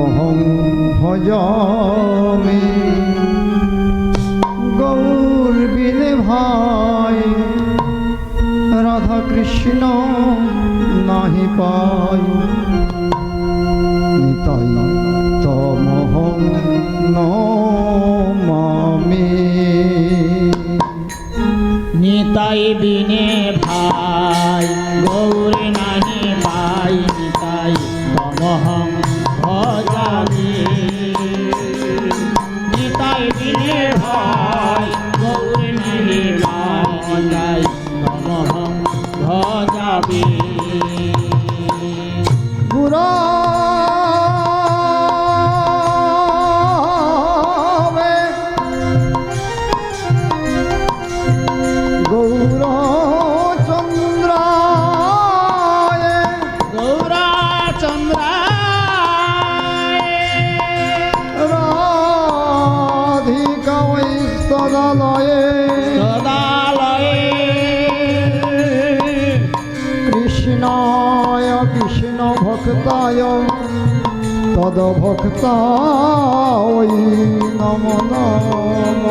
অহং ভজমে গৌর বিনে ভাই রাধা কৃষ্ণ নাহি পাই নিতাই তমহং নমামি। নিতাই বিনে তদভক্তায় নম নম।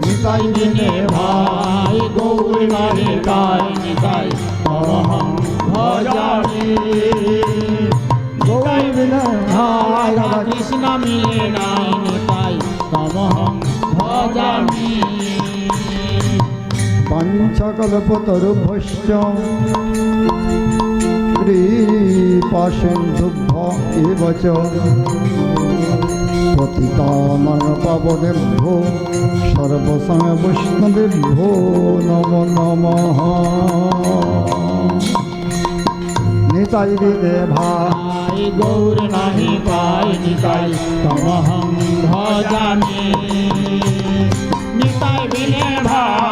নিতাই দিনে ভাই, গৌর নারে গায় নিতাই তমহং ভজামি গৌর বিনে ভাই কৃষ্ণ মিলে নাই, নিতাই ভজামি পঞ্চকল্পতরুভশ্চ। কৃপাসিন্ধুভ্য এব চ পতিতানং পাবনেভ্যো সর্বসং বৈষ্ণবেভ্যো নম নমঃ। নিতাই বিদে ভাই, গৌর নাহি পাই, নিতাই তমহং ভজামি নিতাই বিনে ভাই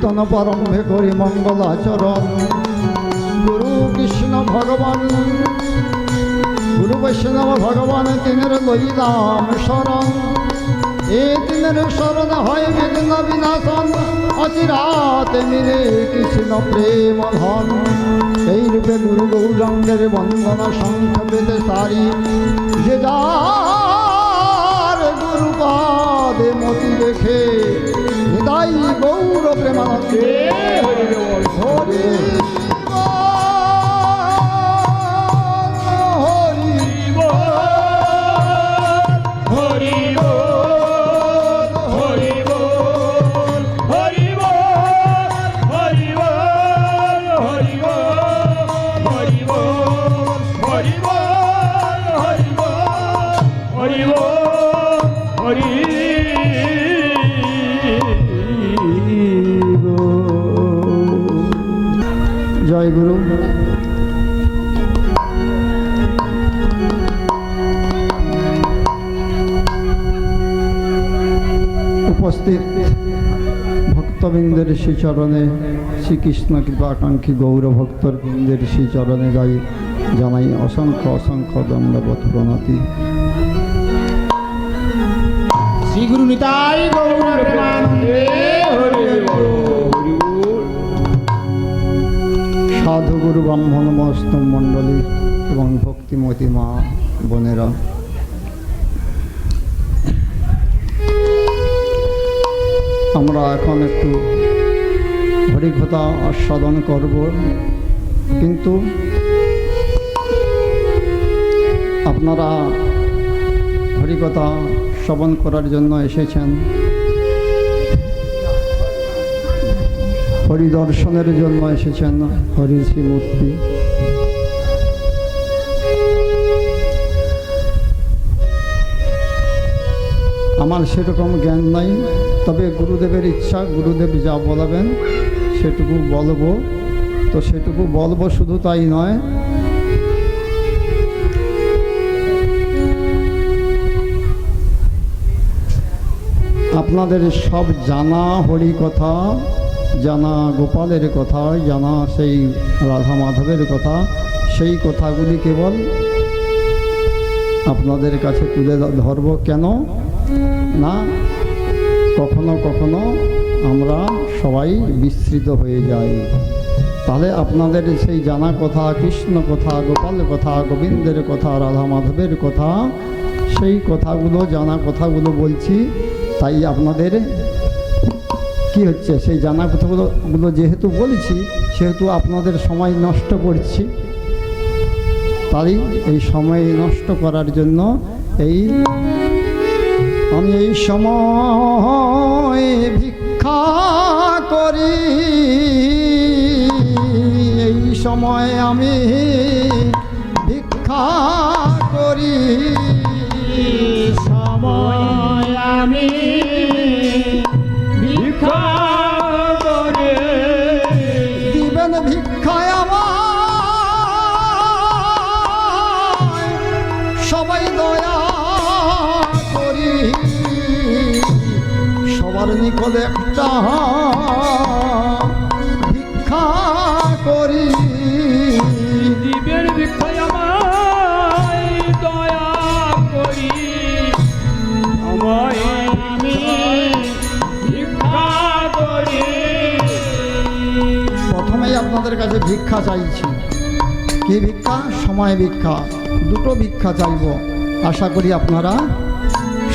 কীর্তন পরম্ভে করি মঙ্গলাচরণ। গুরু কৃষ্ণ ভগবান, গুরু বৈষ্ণব ভগবান, তিনের লইলাম শরণ। এ তিনের শরণ হয় বিঘ্ন বিনাশন, অচিরাতে মিলে কৃষ্ণ প্রেম ধন। এই রূপে গুরু গৌরাঙ্গের বন্দনা শঙ্খ বেদে সারি। যে যার গুরু পাদে মতি রেখে নিদাই গৌর প্রেমানন্দে হরি সেই চরণে শ্রীকৃষ্ণ কৃপাকাঙ্ক্ষী গৌরভক্তর বৃন্দের সেই চরণে গাই জানাই অসংখ্য অসংখ্য দণ্ডবত প্রণতি। শ্রীগুরু নিতাই সাধুগুরু ব্রাহ্মণ মস্ত মণ্ডলী এবং ভক্তিমতি মা বোনেরা। আমরা এখন একটু হরিকথা আস্বাদন করব। কিন্তু আপনারা হরিকথা শ্রবণ করার জন্য এসেছেন। হরিদর্শনের জন্য এসেছেন হরির শ্রীমূর্তি আমার সেরকম জ্ঞান নাই, তবে গুরুদেবের ইচ্ছা, গুরুদেব যা বলাবেন সেটুকু বলব। তো সেটুকু বলব শুধু তাই নয়। আপনাদের সব জানা হরি কথা, জানা গোপালের কথা, জানা সেই রাধা মাধবের কথা, সেই কথাগুলি কেবল আপনাদের কাছে তুলে ধরব কেন? না, কখনো কখনো আমরা সবাই বিস্তৃত হয়ে যায়। তাহলে আপনাদের সেই জানা কথা, কৃষ্ণ কথা, গোপাল কথা, গোবিন্দের কথা রাধা মাধবের কথা, সেই কথাগুলো, জানা কথাগুলো বলছি, তাই আপনাদের কি হচ্ছে? সেই জানা কথাগুলো গুলো যেহেতু বলছি, সেহেতু আপনাদের সময় নষ্ট করছি। তাই এই সময় নষ্ট করার জন্য এই, আমি এই সময় সময় আমি ভিক্ষা করি। সময় আমি ভিক্ষা ভিক্ষায় সবাই করি। সবার একটা প্রথমেই আপনাদের কাছে ভিক্ষা চাইছি। কি ভিক্ষা? সময় ভিক্ষা। দুটো ভিক্ষা চাইব। আশা করি আপনারা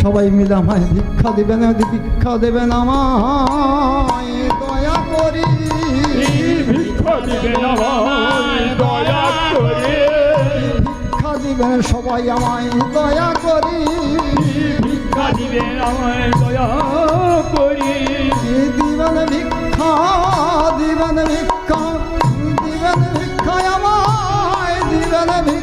সবাই মিলে আমায় ভিক্ষা দেবেন ভিক্ষা দেবেন আমায়। দয়া করি। ভিক্ষা দিবেন দয়া করে। ভিক্ষা দিবেন সবাই আমায় দয়া করি। ভিক্ষা দিবেন আমায় দয়া করি। দিবেন ভিক্ষা দিবেন ভিক্ষা। আমায়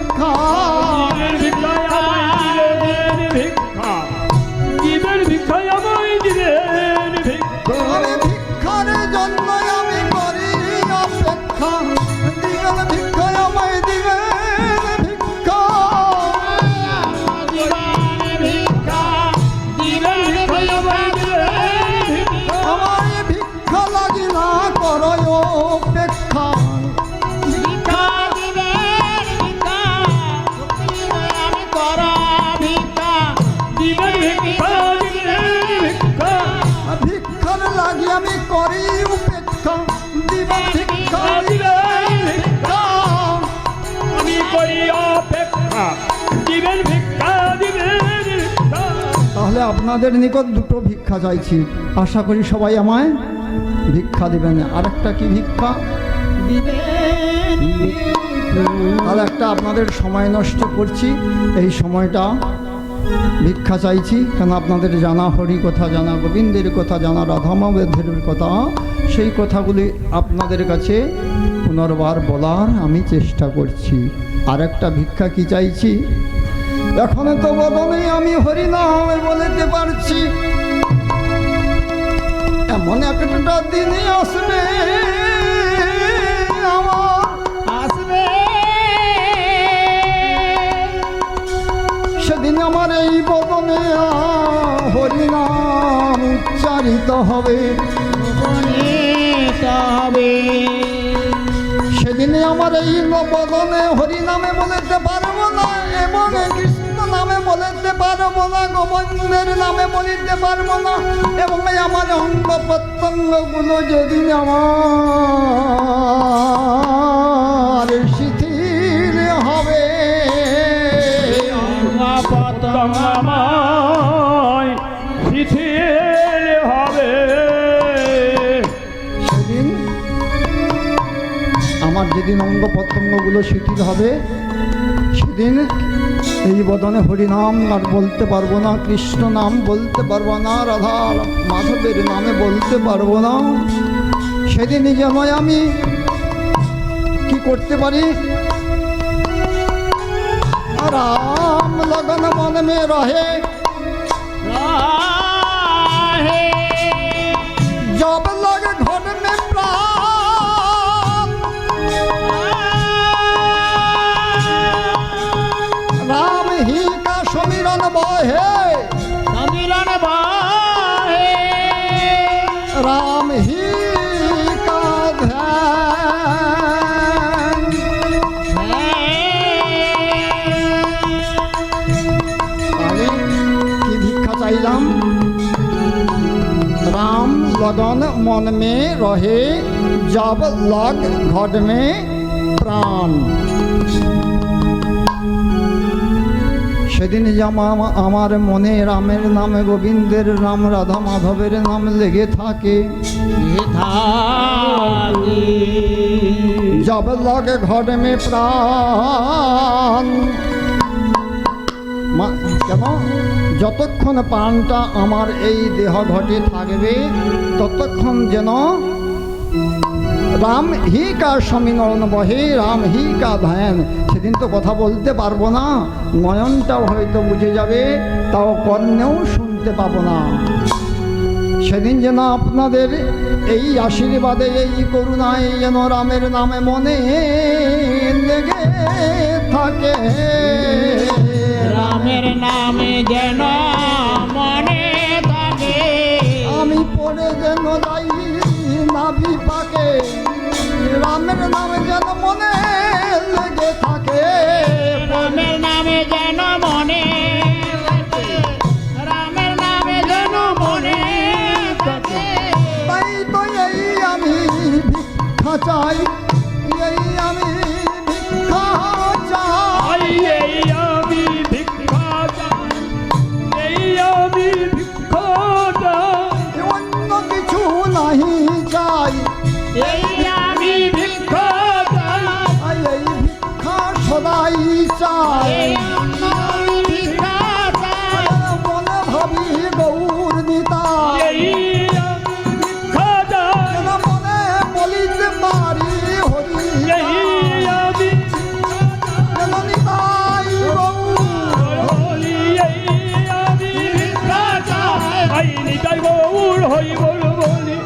আপনাদের নিকট দুটো ভিক্ষা চাইছি। আশা করি সবাই আমায় ভিক্ষা দিবেন। আরেকটা কি ভিক্ষা? তাহলে একটা আপনাদের সময় নষ্ট করছি। এই সময়টা ভিক্ষা চাইছি। কেন আপনাদের জানা হরি কথা, জানা গোবিন্দের কথা, জানা রাধামাবেধের কথা, সেই কথাগুলি আপনাদের কাছে পুনর্বার বলার আমি চেষ্টা করছি। আরেকটা ভিক্ষা কি চাইছি? এখন তো বদলে আমি হরিনাম বলতে পারছি। এমন একটা দিনই আসবে আমার আসবে। সেদিন আমার এই বদনে হরিনাম উচ্চারিত হবে। সেদিনে আমার এই বদনে হরিনামে বলতে পারব না নামে বলতে পারব না গোবিন্দের নামে বলিতে পারব না। এবং আমার অঙ্গ প্রত্যঙ্গগুলো যেদিন আমার শিথিল হবে। শিথিল হবে। সেদিন আমার যেদিন অঙ্গ প্রত্যঙ্গগুলো শিথিল হবে সেদিন এই বদনে হরিনাম আর বলতে পারব না কৃষ্ণ নাম বলতে পারব না রাধা মাধবের নামে বলতে পারব না। সেদিন জামায় আমি কি করতে পারি? রাম লগন মন মে রহে। জব লগ मन में रहे जब लग घट में प्राण সেদিন জামা আমার মনে রামের নামে গোবিন্দের নাম রাধা মাধবের নাম লেগে থাকে जब लग घट में প্রাণ মা- কেন? যতক্ষণ প্রাণটা আমার এই দেহ ঘটে থাকবে, ততক্ষণ যেন রাম হি কা সমীকরণ বহে, রাম হি কা ধ্যান। সেদিন তো কথা বলতে পারব না, নয়নটাও হয়তো বুঝে যাবে, তাও কর্ণেও শুনতে পাবো না। সেদিন যেন আপনাদের এই আশীর্বাদে, এই করুণায় যেন রামের নামে মনে লেগে থাকে। রামের নামে যেন মনে থাকে। আমি পড়ে যেন যাই নাভি পাকে রামের নামে যেন মনে লেগে থাকে। রামের নামে যেন মনে রামের নামে যেন মনে থাকে। তাই তো এই আমি ভিক্ষা চাই। নিতাই হই বল। বলি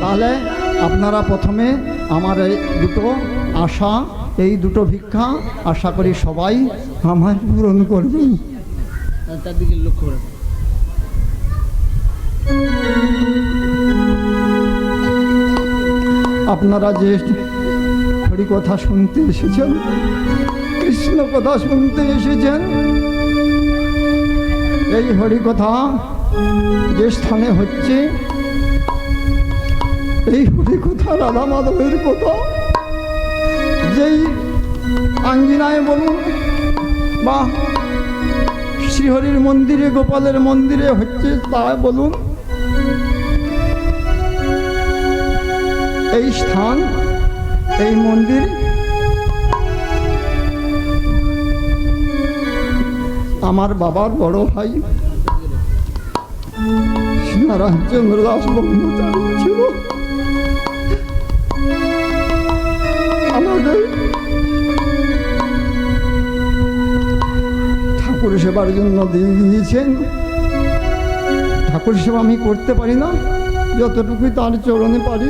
তাহলে আপনারা প্রথমে আমার এই দুটো আশা, এই দুটো ভিক্ষা আশা করি সবাই আমার পূরণ করবেন তার দিকে লক্ষ্য আপনারা যে কথা শুনতে এসেছেন কৃষ্ণ কথা শুনতে এসেছেন। এই হরি কথা যে স্থানে হচ্ছে, এই হরি কথা রাধা মাধবের কথা, যেই আঙ্গিনায় বলুন বা শ্রীহরির মন্দিরে, গোপালের মন্দিরে হচ্ছে, তা বলুন, এই স্থান, এই মন্দির আমার বাবার বড় ভাই। নারায়ণচন্দ্র দাস ছিল ঠাকুর সেবার জন্য দিয়ে দিয়েছেন। ঠাকুর সেবা আমি করতে পারি না। যতটুকুই তার চরণে পারি।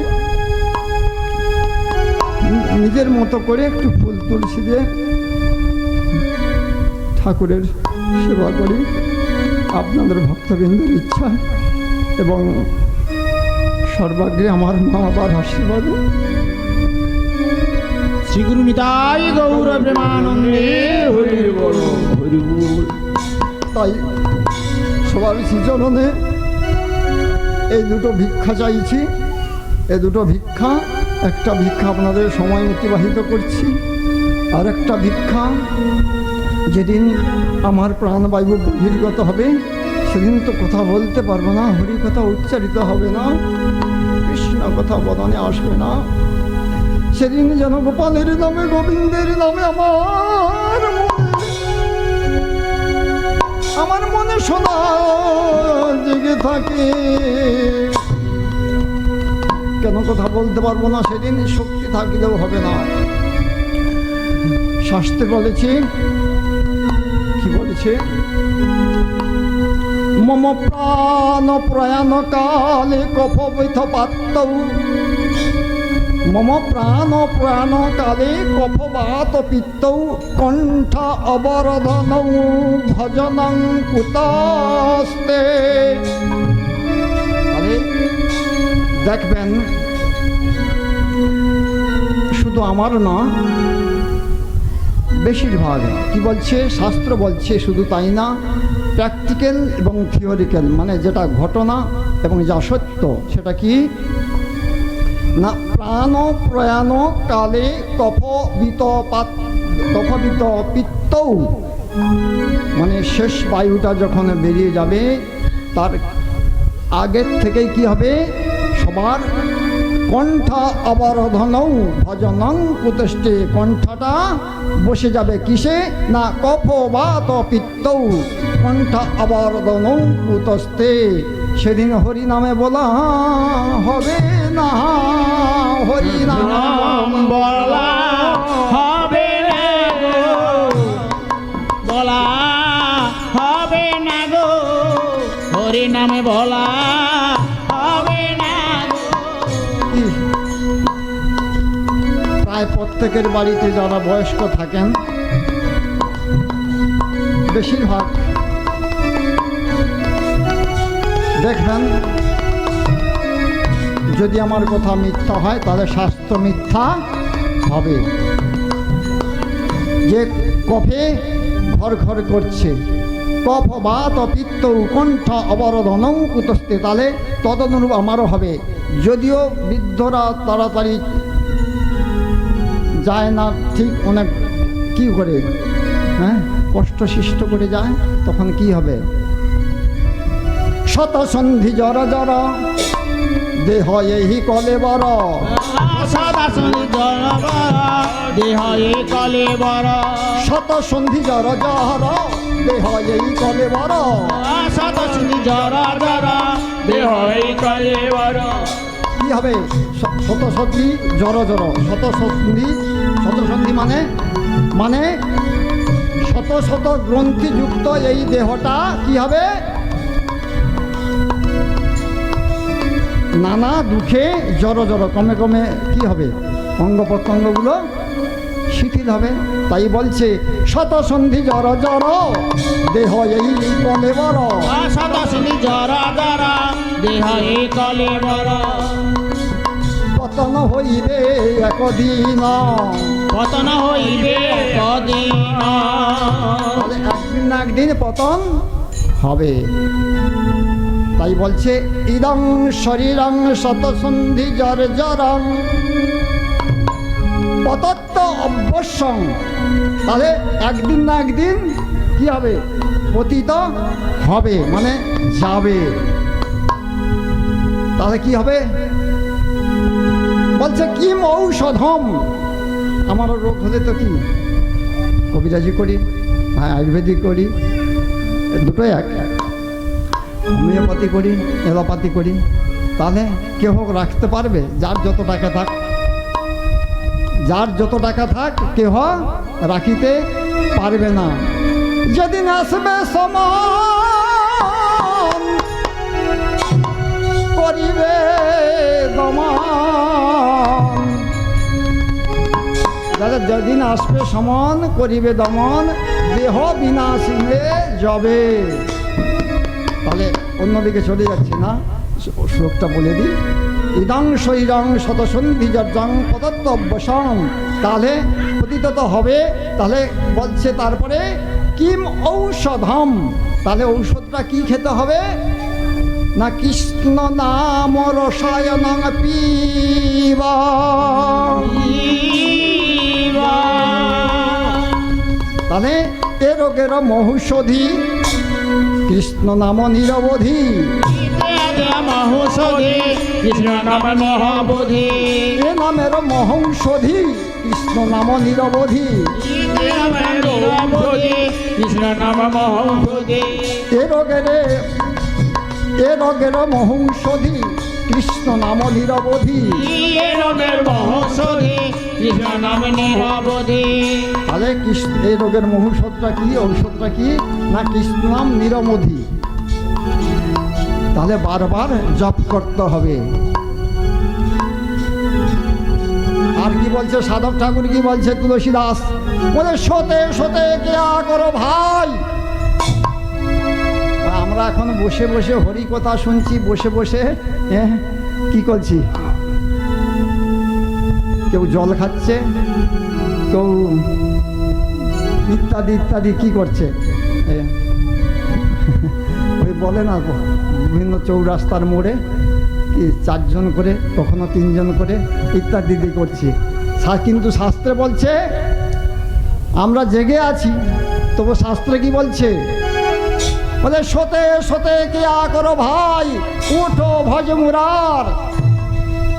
নিজের মতো করে একটু ফুল তুলসী দিয়ে ঠাকুরের সেবা করি। আপনাদের ভক্তবৃন্দের ইচ্ছা। এবং সর্বাগ্রে আমার মা বাবার আশীর্বাদ। শ্রীগুরু নিতাই গৌর প্রেমানন্দে বল হরি তাই সবার শ্রীচরণে এই দুটো ভিক্ষা চাইছি। এই দুটো ভিক্ষা একটা ভিক্ষা আপনাদের সময় অতিবাহিত করছি। আর একটা ভিক্ষা যেদিন আমার প্রাণবায়ু বহির্গত হবে, সেদিন তো কথা বলতে পারব না, হরি কথা উচ্চারিত হবে না, কৃষ্ণ কথা বদনে আসবে না। সেদিন যেন গোপালের নামে, গোবিন্দের নামে আমার আমার মনে সদা জেগে থাকে। কেন কথা বলতে পারব না, সেদিন শক্তি থাকলেও হবে না। শাস্ত্রে বলেছে বলেছে মম প্রাণ প্রয়াণ কালে কফবিথ পাত্র মম প্রাণ প্রাণ কালে কফবাত পিত্ত। কণ্ঠ অবরোধন ভজন কুতস্তে। দেখবেন, শুধু আমার না বেশিরভাগ, কি বলছে? শাস্ত্র বলছে শুধু তাই না প্র্যাকটিক্যাল এবং থিওরিক্যাল মানে যেটা ঘটনা এবং যা সত্য, সেটা কি? না, প্রাণ প্রয়াণ কালে কফবিত পাত কফবিত পিত্তৌ মানে শেষ বায়ুটা যখন বেরিয়ে যাবে, তার আগের থেকেই কি হবে? সবার কণ্ঠ অবরোধনৌ ভজনং কুতষ্টে কণ্ঠটা বসে যাবে কিসে? না কফ বাত পিত্তৌ। কণ্ঠ অবরোধনৌ কুতস্তে সেদিন হরি নামে বলা হবে না, হরি নাম বলা হবে না বলা হবে না গো হরি নামে বলা প্রত্যেকের বাড়িতে যারা বয়স্ক থাকেন, বেশিরভাগ দেখবেন, যদি আমার কথা মিথ্যা হয়, তাহলে স্বাস্থ্য মিথ্যা হবে। যে কফে ঘর ঘর করছে, কফ বাত পিত্ত কণ্ঠ অবরোধনং কুতস্তে, তাহলে তদনুরূপ আমারও হবে। যদিও বৃদ্ধরা তাড়াতাড়ি যায় না ঠিক অনেক কি করে হ্যাঁ? কষ্ট সৃষ্ট করে যায় তখন কি হবে? শত সন্ধি জর জর দেহ এই কলে বড়। দেহ এই কলে বড়। শত সন্ধি জর জর দেহ এই কলে বড়। সদা শুনি জর জর দেহ এই কলে বড়। কি হবে? শত সন্ধি জড় জড় শত সন্ধি শত সন্ধি মানে? মানে শত শত গ্রন্থিযুক্ত এই দেহটা কি হবে? নানা দুঃখে জড় জড় কমে কমে কি হবে? অঙ্গ প্রত্যঙ্গগুলো শিথিল হবে। তাই বলছে শত সন্ধি জড় জড় দেহ এই কলে বড়। শুনি জর জর দেহ এই কলে বড়। পতন হইবে একদিন। পতন হইবে কদিন একদিন পতন হবে। তাই বলছে, ইদং শরীরং শতসন্ধি জর জরং পতত্ব অবশ্যং তাহলে একদিন না একদিন কি হবে? পতিত হবে মানে যাবে। তাহলে কি হবে? বলছে, কিম ঔষধম? আমারও রোগ হলে তো কি? কবিরাজি করি হ্যাঁ আয়ুর্বেদিক করি, দুটোই এক। হোমিওপ্যাথি করি এলোপ্যাথি করি, তাহলে কেউ রাখতে পারবে, যার যত টাকা থাক। যার যত টাকা থাক, কেহ রাখিতে পারবে না। যেদিন আসবে সমান, করিবে দমান। দাদা, যেদিন আসবে সমান করিবে দমন, দেহ বিনাশিলে যাবে। তাহলে অন্যদিকে চলে যাচ্ছি না। শ্লো- শ্লোকটা বলে দিই। ইদং শৈরং শতসন্ধি পদত্ব অভ্যসম তাহলে পতিত তো হবে। তাহলে বলছে তারপরে, কিম ঔষধম? তাহলে ঔষধটা কি খেতে হবে? না কৃষ্ণ নাম রসায়ন পিবা। তাহলে এ রোগের মহুষধি। কৃষ্ণ নাম নিরবধি। মহুষধি কৃষ্ণ নাম মহাবোধি। এ নামের মহৌষধি কৃষ্ণ নাম নিরবধি। কৃষ্ণ নাম মহৌষধি। এ রোগের এ রোগের মহৌষধি। কৃষ্ণ নাম নিরবধি। কৃষ্ণ নাম নিরবধি। তাহলে কৃষ্ণ এই রোগের মহৌষধটা কি ঔষধটা কি না কৃষ্ণ নাম নিরমধি তাহলে বারবার জপ করতে হবে। আর কি বলছে সাধক ঠাকুর কি বলছে তুলসী দাস বলে সতে সতে কেয়া করো ভাই। আমরা এখন বসে বসে হরি কথা শুনছি বসে বসে হ্যাঁ কি করছি? কেউ জল খাচ্ছে? কেউ ইত্যাদি ইত্যাদি, কি করছে? ওই বলে না বিভিন্ন চৌরাস্তার মোড়ে কি চারজন করে, কখনো তিনজন করে ইত্যাদি করছি। কিন্তু শাস্ত্রে বলছে, আমরা জেগে আছি, তবু শাস্ত্রে কি বলছে? বলে সতে সতে কে আ করো ভাই উঠো ভজ মুরার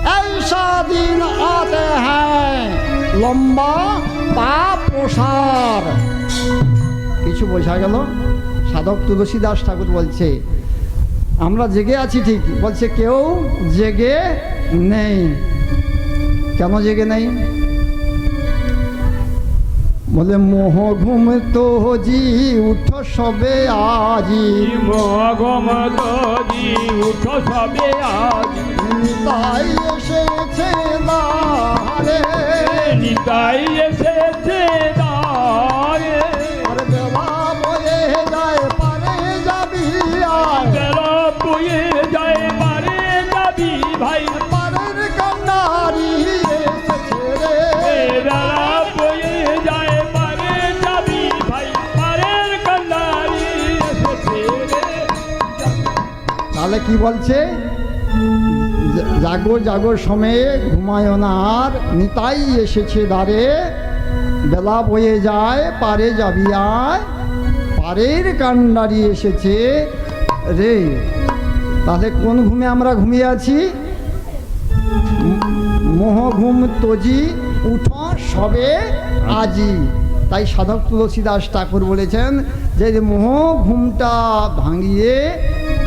ऐसा दिन आते हैं লম্বা পা প্রসার কিছু বোঝা গেল সাধক তুলসী দাস ঠাকুর বলছে আমরা জেগে আছি ঠিক বলছে কেউ জেগে নেই কেন জেগে নেই বলে মোহ ঘুম তো জি উঠ সবে আজি। মোহ ঘুম তো জি উঠ সবে আজি। তাই এসেছে দাঁড়ে কি বলছে? জা- জাগো জাগো সময়ে ঘুমায় না আর, নিতাই এসেছে দ্বারে, বেলা বয়ে যায়, পারে যাবি আয়, পারের কান্ডারি এসেছে রে। তাহলে কোন ঘুমে আমরা ঘুমিয়ে আছি? মোহ ঘুম তজি, উঠ সবে আজি। তাই সাধক তুলসীদাস ঠাকুর বলেছেন যে মোহ ঘুমটা ভাঙিয়ে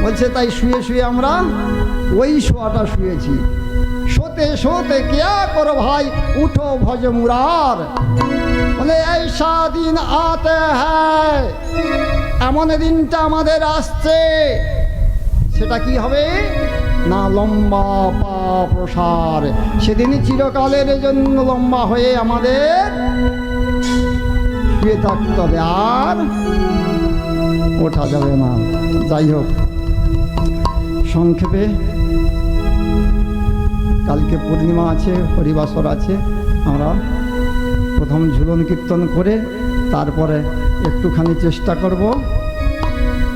বলছে, তাই শুয়ে শুয়ে আমরা ওই শোয়াটা শুয়েছি। শোতে শোতে কেয়া করো ভাই? উঠো ভজ মুরার। বলে, এই দিন আতে হ্যায়, এমন দিনটা আমাদের আসছে। সেটা কি হবে? না, লম্বা পা প্রসার। সেদিনই চিরকালের জন্য লম্বা হয়ে আমাদের শুয়ে থাকতে হবে, আর ওঠা যাবে না। যাই হোক সংক্ষেপে, কালকে পূর্ণিমা আছে, হরিবাসর আছে, আমরা প্রথম ঝুলন কীর্তন করে তারপরে একটুখানি চেষ্টা করব।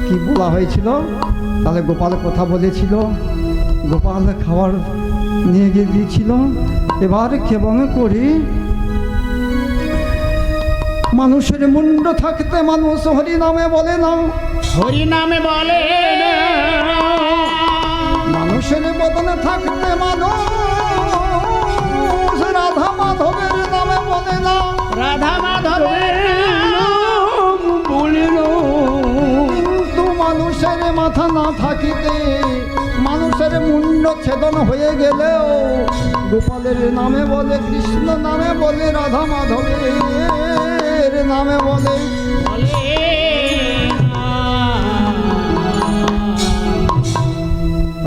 কি বলা হয়েছিল? তাহলে গোপাল কথা বলেছিল। গোপাল খাবার নিয়ে গিয়ে দিয়েছিল। এবার কেমন করি। মানুষের মুন্ড থাকতে মানুষ হরি নামে বলে না। হরি নামে বলে মানুষের বদনে থাকতে মানুষ। রাধা মাধবের নামে বলে না। রাধা মাধবের বলিল কিন্তু মানুষের মাথা না থাকিতে মানুষের মুন্ড ছেদন হয়ে গেলেও গোপালের নামে বলে কৃষ্ণ নামে বলে রাধা মাধবের নামে বলে।